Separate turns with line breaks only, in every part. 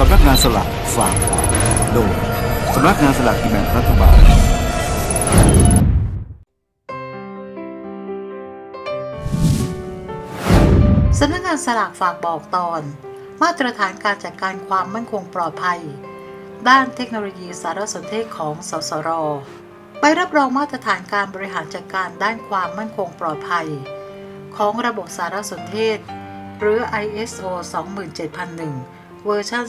สำนักงานสลากฝากบอกโดยสำนักงานสลากกินแบ่งรัฐบาล
สำนักงานสลากฝากบอกตอน มาตรฐานการจัดการความมั่นคงปลอดภัย ด้านเทคโนโลยีสารสนเทศของสสรไปรับรองมาตรฐานการบริหารจัดการด้านความมั่นคงปลอดภัย ของระบบสารสนเทศ หรือ ISO 27001 เวอร์ชัน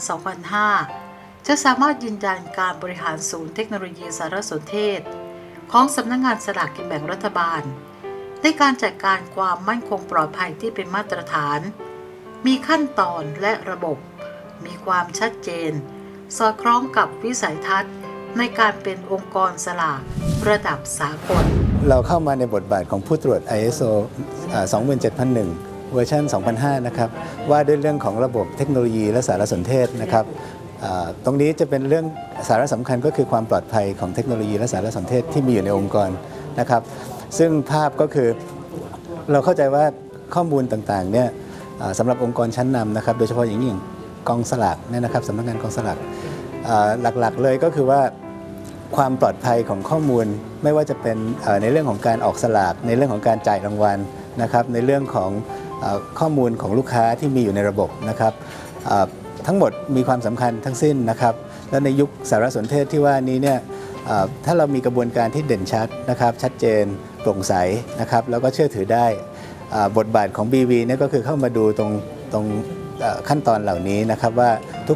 2005 จะสามารถยืนยันการบริหารศูนย์เทคโนโลยีสารสนเทศ ของสำนักงงานสลากกินแบ่งรัฐบาล ในการจัดการความมั่นคงปลอดภัยที่เป็นมาตรฐาน มีขั้นตอนและระบบ มีความชัดเจน สอดคล้องกับวิสัยทัศน์ในการเป็นองค์กรสลากระดับสากล
เราเข้ามาในบทบาทของผู้ตรวจ ISO 27001 เวอร์ชัน2005 นะครับ ว่าด้วยเรื่องของระบบเทคโนโลยีและสารสนเทศนะครับตรงนี้จะเป็นเรื่องสาระสำคัญก็คือความปลอดภัยของเทคโนโลยีและสารสนเทศที่มีอยู่ในองค์กรนะครับ ซึ่งภาพก็คือเราเข้าใจว่าข้อมูลต่างๆเนี่ยสำหรับองค์กรชั้นนำนะครับ โดยเฉพาะอย่างยิ่งกองสลากเนี่ยนะครับสำนักงานกองสลากหลักๆเลยก็คือว่าความปลอดภัยของข้อมูลไม่ว่าจะเป็นในเรื่องของการออกสลากในเรื่องของการจ่ายรางวัลนะครับในเรื่องของ ข้อมูลของลูกค้าที่มีอยู่ในระบบนะครับทั้งหมดมีความสำคัญทั้งสิ้นนะครับ และในยุคสารสนเทศที่ว่านี้เนี่ยถ้าเรามีกระบวนการที่เด่นชัดนะครับ ชัดเจนโปร่งใสนะครับ แล้วก็เชื่อถือได้บทบาทของ BV เนี่ยก็คือเข้ามาดูตรงตรงขั้นตอนเหล่านี้นะครับว่า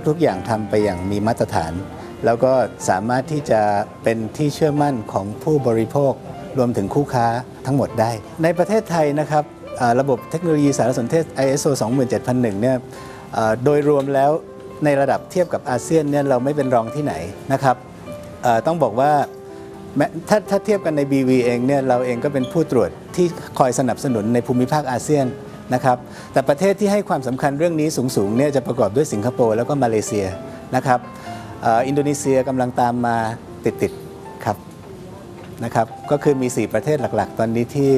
ทุกๆอย่างทำไปอย่างมีมาตรฐาน แล้วก็สามารถที่จะเป็นที่เชื่อมั่นของผู้บริโภครวมถึงคู่ค้าทั้งหมดได้ ในประเทศไทยนะครับ ระบบเทคโนโลยีสารสนเทศ ISO 27001 เนี่ยโดยรวมแล้วในระดับเทียบกับอาเซียนเนี่ยเราไม่เป็นรองที่ไหนนะครับต้องบอกว่าถ้าถ้าเทียบกันใน BV เองเนี่ยเราเองก็เป็นผู้ตรวจที่คอยสนับสนุนในภูมิภาคอาเซียนนะครับแต่ประเทศที่ให้ความสำคัญเรื่องนี้สูงๆเนี่ยจะประกอบด้วยสิงคโปร์แล้วก็มาเลเซียนะครับอินโดนีเซียกำลังตามมาติดๆครับนะครับก็คือมี 4 ประเทศหลักๆ ตอนนี้ที่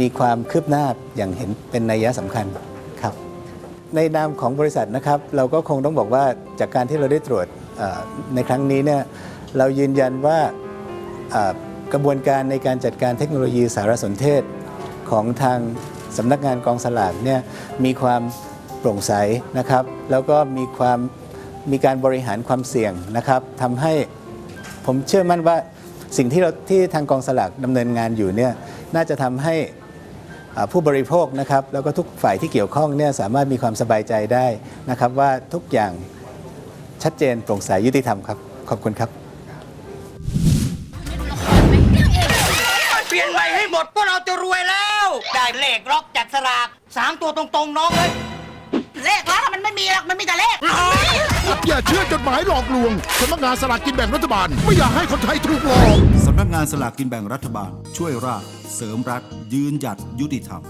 มีความคืบหน้าอย่างเห็นเป็นนัยยะสำคัญครับ ในนามของบริษัทนะครับ เราก็คงต้องบอกว่าจากการที่เราได้ตรวจในครั้งนี้เนี่ยเรายืนยันว่ากระบวนการในการจัดการเทคโนโลยีสารสนเทศของทางสำนักงานกองสลากเนี่ยมีความโปร่งใสนะครับ แล้วก็มีความมีการบริหารความเสี่ยงนะครับทำให้ผมเชื่อมั่นว่าสิ่งที่เราที่ทางกองสลากดำเนินงานอยู่เนี่ย น่าจะทำให้ผู้บริโภคนะครับแล้วก็ทุกฝ่ายที่เกี่ยวข้องเนี่ยสามารถมีความสบายใจได้นะครับ ว่าทุกอย่างชัดเจนโปร่งใสยุติธรรมครับ ขอบคุณครับ
เปลี่ยนใหม่ให้หมดพวกเราจะรวยแล้ว ได้เลขล็อกจากสลากสามตัวตรงๆน้องเลย
อย่าเชื่อจดหมายหลอกลวงสำนักงานสลากกินแบ่งรัฐบาล ไม่อยากให้คนไทยถูกหลอก
สำนักงานสลากกินแบ่งรัฐบาล ช่วยราชเสริมรัฐ ยืนหยัดยุติธรรม